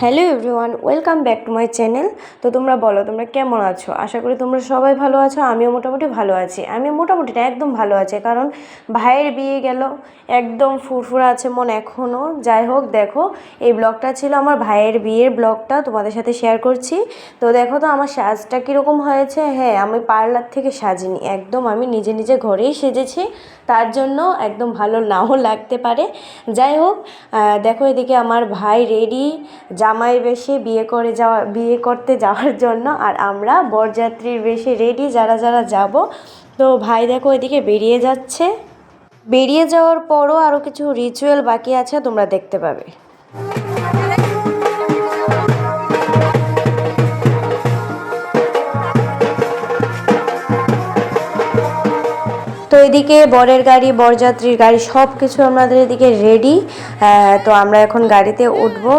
Hello everyone, welcome back to my channel. তো তোমরা বলো, তোমরা কেমন আছো? আশা করি তোমরা সবাই ভালো আছো, আমিও মোটামুটি ভালো আছি। আমি মোটামুটি না একদম ভালো আছি, কারণ ভাইয়ের বিয়ে গেল, একদম ফুরফুরা আছে মন এখনও যাই হোক, দেখো, এই ব্লগটা ছিল আমার ভাইয়ের বিয়ের ব্লগটা, তোমাদের সাথে শেয়ার করছি। তো দেখো তো, আমার সাজটা কীরকম হয়েছে? হ্যাঁ আমি পার্লার থেকে সাজিনি, একদম আমি নিজে নিজে ঘরেই সেজেছি। তার জন্য একদম ভালো নাও লাগতে পারে। যাই হোক দেখো এদিকে আমার ভাই রেডি জামাই বেশে বিয়ে করে যাওয়া, বিয়ে করতে যাওয়ার জন্য। আর আমরা বরযাত্রীর বেশে রেডি যারা যারা যাব। তো ভাই দেখো এদিকে বেরিয়ে যাচ্ছে। বেরিয়ে যাওয়ার পরও আরও কিছু রিচুয়াল বাকি আছে, তোমরা দেখতে পাবে। তো এদিকে বরের গাড়ি, বরযাত্রীর গাড়ি সব কিছু আমাদের এদিকে রেডি তো আমরা এখন গাড়িতে উঠবো।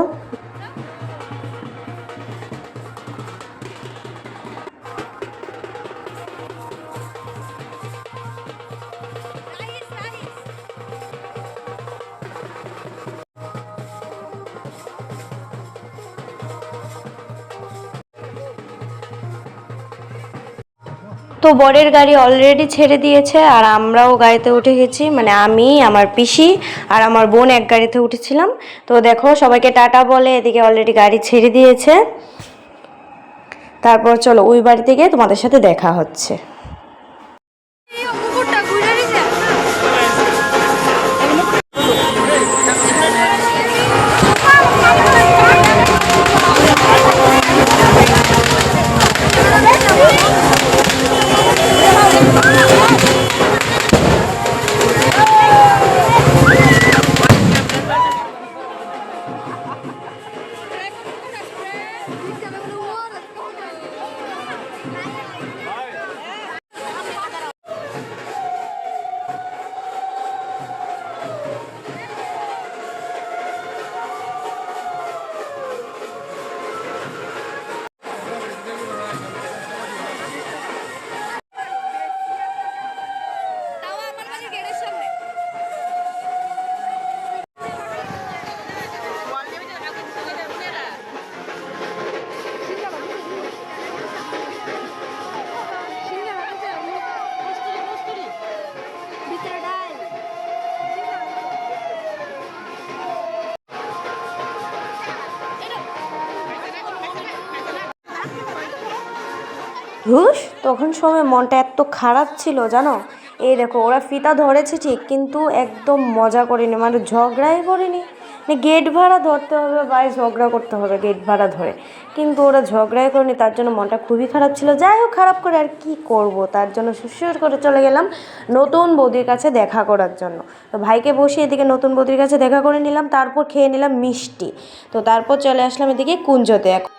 তো বরের গাড়ি অলরেডি ছেড়ে দিয়েছে আর আমরাও গাড়িতে উঠে গেছি। মানে আমি, আমার পিসি আর আমার বোন এক গাড়িতে উঠেছিলাম। তো দেখো, সবাইকে টাটা বলে এদিকে অলরেডি গাড়ি ছেড়ে দিয়েছে। তারপর চলো ওই বাড়িতে গিয়ে তোমাদের সাথে দেখা হচ্ছে। রুশ তখন সময় মনটা এত খারাপ ছিল, জানো? এই দেখো, ওরা ফিতা ধরেছে ঠিক, কিন্তু একদম মজা করেনি মানে ঝগড়াই করেনি। মানে গেট ভাড়া ধরতে হবে বা ঝগড়া করতে হবে গেট ভাড়া ধরে। কিন্তু ওরা ঝগড়াই করেনি, তার জন্য মনটা খুবই খারাপ ছিল। যাই হোক, খারাপ করে আর কি করব? তার জন্য সুসুর করে চলে গেলাম নতুন বৌদির কাছে দেখা করার জন্য। তো ভাইকে বসে এদিকে নতুন বৌদির কাছে দেখা করে নিলাম, তারপর খেয়ে নিলাম মিষ্টি। তো তারপর চলে আসলাম এদিকে কুঞ্জতে। এখন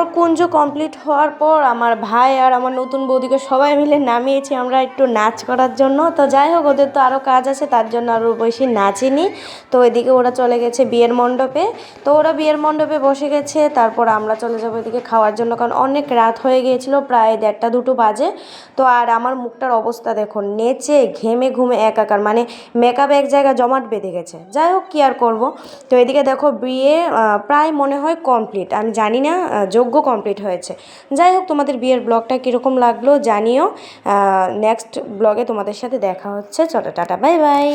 তারপর কুঞ্জ কমপ্লিট হওয়ার পর আমার ভাই আর আমার নতুন বৌদিকে সবাই মিলে নামিয়েছি আমরা একটু নাচ করার জন্য। তো যাই হোক ওদের তো আরও কাজ আছে তার জন্য আরও বেশি নাচিনি। তো এদিকে ওরা চলে গেছে বিয়ের মণ্ডপে। তো ওরা বিয়ের মণ্ডপে বসে গেছে তারপর আমরা চলে যাব এদিকে খাওয়ার জন্য কারণ অনেক রাত হয়ে গিয়েছিল প্রায় দেড়টা দুটো বাজে। তো আর আমার মুখটার অবস্থা দেখুন নেচে ঘেমে ঘুমে একাকার মানে মেকআপ এক জায়গায় জমাট বেঁধে গেছে। যাই হোক কী আর করব? তো এদিকে দেখো বিয়ে প্রায় মনে হয় কমপ্লিট আমি জানি না আহ, যোগ্য কমপ্লিট হয়েছে। যাই হোক, তোমাদের বিয়ের ব্লগটা কীরকম লাগল জানিও। নেক্সট ব্লগে তোমাদের সাথে দেখা হচ্ছে। চলো, টাটা বাই বাই